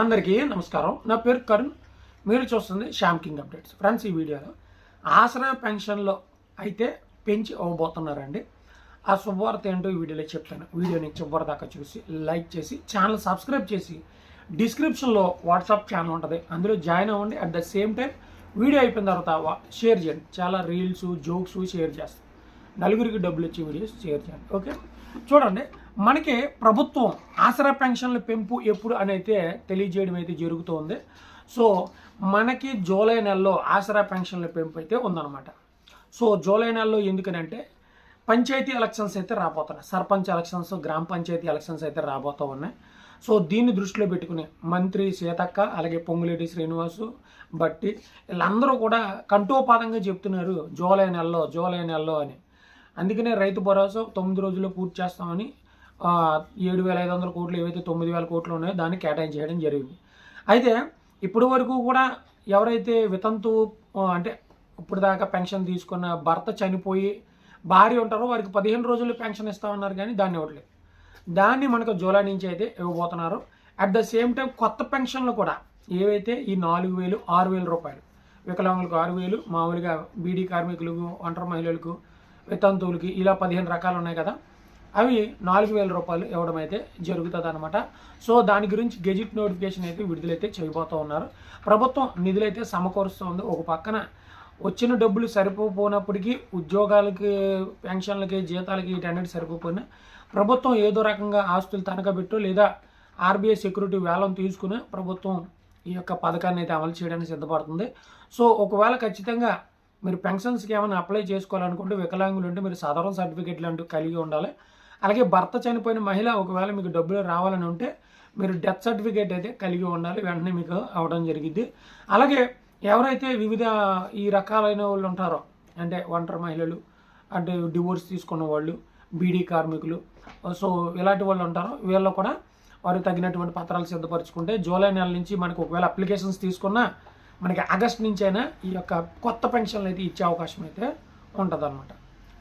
అందరికీ నమస్కారం. నా పేరు కరుణ్. మీరు చూస్తుంది శ్యామ్ కింగ్ అప్డేట్స్. ఫ్రెండ్స్ ఈ వీడియోలో ఆసరా పెన్షన్లో అయితే పెంచి అవ్వబోతున్నారండి. ఆ శుభవార్త ఏంటో ఈ వీడియోలో చెప్తాను. వీడియోని చివరి దాకా చూసి లైక్ చేసి ఛానల్ సబ్స్క్రైబ్ చేసి డిస్క్రిప్షన్లో వాట్సాప్ ఛానల్ ఉంటుంది. అందులో జాయిన్ అవ్వండి. At the same time video అయిపోయిన తర్వాత షేర్ చేయండి. చాలా రీల్స్ జోక్స్ షేర్ చేస్తాను నలుగురికి డబ్బులు ఇచ్చే వీడియోస్ షేర్ చేయండి. ఓకే? చూడండి మనకి ప్రభుత్వం ఆసరా పెన్షన్ల పెంపు ఎప్పుడు అని అయితే తెలియజేయడం అయితే జరుగుతోంది. సో మనకి జూలై నెలలో ఆసరా పెన్షన్ల పెంపు అయితే ఉందన్నమాట. సో జూలై నెలలో ఎందుకనంటే పంచాయతీ ఎలక్షన్స్ అయితే రాబోతున్నాయి. సర్పంచ్ ఎలక్షన్స్ గ్రామ పంచాయతీ ఎలక్షన్స్ అయితే రాబోతూ ఉన్నాయి. సో దీన్ని దృష్టిలో పెట్టుకుని మంత్రి సీతక్క అలాగే పొంగులేటి శ్రీనివాసు బట్టి వీళ్ళందరూ కూడా కంఠోపాదంగా చెప్తున్నారు జూలై నెలలో జూలై నెలలో అని. అందుకనే రైతు భరోసా తొమ్మిది రోజుల్లో పూర్తి చేస్తామని ఏడు వేల ఐదు వందల కోట్లు ఏవైతే తొమ్మిది వేల కోట్లు ఉన్నాయో దాన్ని కేటాయించేయడం జరిగింది. అయితే ఇప్పటి వరకు కూడా ఎవరైతే వితంతు అంటే ఇప్పుడు దాకా పెన్షన్ తీసుకున్న భర్త చనిపోయి భార్య ఉంటారో వారికి పదిహేను రోజులు పెన్షన్ ఇస్తామన్నారు కానీ దాన్ని ఇవ్వట్లేదు. దాన్ని మనకు జూలై నుంచి అయితే ఇవ్వబోతున్నారు. అట్ ద సేమ్ టైం కొత్త పెన్షన్లు కూడా ఏవైతే ఈ నాలుగు వేలు ఆరు వేల రూపాయలు వికలాంగులకు ఆరు వేలు మామూలుగా బీడీ కార్మికులకు ఒంటరి మహిళలకు వితంతువులకి ఇలా పదిహేను రకాలు ఉన్నాయి కదా అవి నాలుగు వేల రూపాయలు ఇవ్వడం అయితే జరుగుతుంది అనమాట సో దాని గురించి గెజిట్ నోటిఫికేషన్ అయితే విడుదలైతే చేయబోతూ ఉన్నారు. ప్రభుత్వం నిధులైతే సమకూరుస్తుంది. ఒక పక్కన వచ్చిన డబ్బులు సరిపోనప్పటికీ ఉద్యోగాలకి పెన్షన్లకి జీతాలకి వీటన్నిటి సరిపోయినా ప్రభుత్వం ఏదో రకంగా ఆస్తులు తనఖా పెట్టు లేదా ఆర్బీఐ సెక్యూరిటీ వేలం తీసుకుని ప్రభుత్వం ఈ యొక్క పథకాన్ని అయితే అమలు చేయడానికి సిద్ధపడుతుంది. సో ఒకవేళ ఖచ్చితంగా మీరు పెన్షన్స్కి ఏమైనా అప్లై చేసుకోవాలనుకుంటే వికలాంగులు ఉంటే మీరు సాధారణ సర్టిఫికేట్ లాంటివి కలిగి ఉండాలి. అలాగే భర్త చనిపోయిన మహిళ ఒకవేళ మీకు డబ్బులు రావాలని ఉంటే మీరు డెత్ సర్టిఫికేట్ అయితే కలిగి ఉండాలి. వెంటనే మీకు అవ్వడం జరిగింది అలాగే ఎవరైతే వివిధ ఈ రకాలైన వాళ్ళు ఉంటారో అంటే ఒంటరి మహిళలు అంటే డివోర్స్ తీసుకున్న వాళ్ళు బీడీ కార్మికులు సో ఇలాంటి వాళ్ళు ఉంటారో వీళ్ళు కూడా వారు తగినటువంటి పత్రాలు సిద్ధపరచుకుంటే జూలై నెల నుంచి మనకు ఒకవేళ అప్లికేషన్స్ తీసుకున్నా మనకి ఆగస్ట్ నుంచి అయినా ఈ యొక్క కొత్త పెన్షన్లు అయితే ఇచ్చే అవకాశం అయితే ఉంటుందన్నమాట.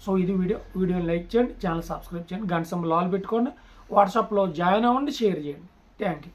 సో ఇది వీడియో. వీడియోని లైక్ చేయండి ఛానల్ సబ్స్క్రైబ్ చేయండి గంట సింబల్ ఆల్ పెట్టుకోండి వాట్సాప్లో జాయిన్ అవ్వండి షేర్ చేయండి. Thank you.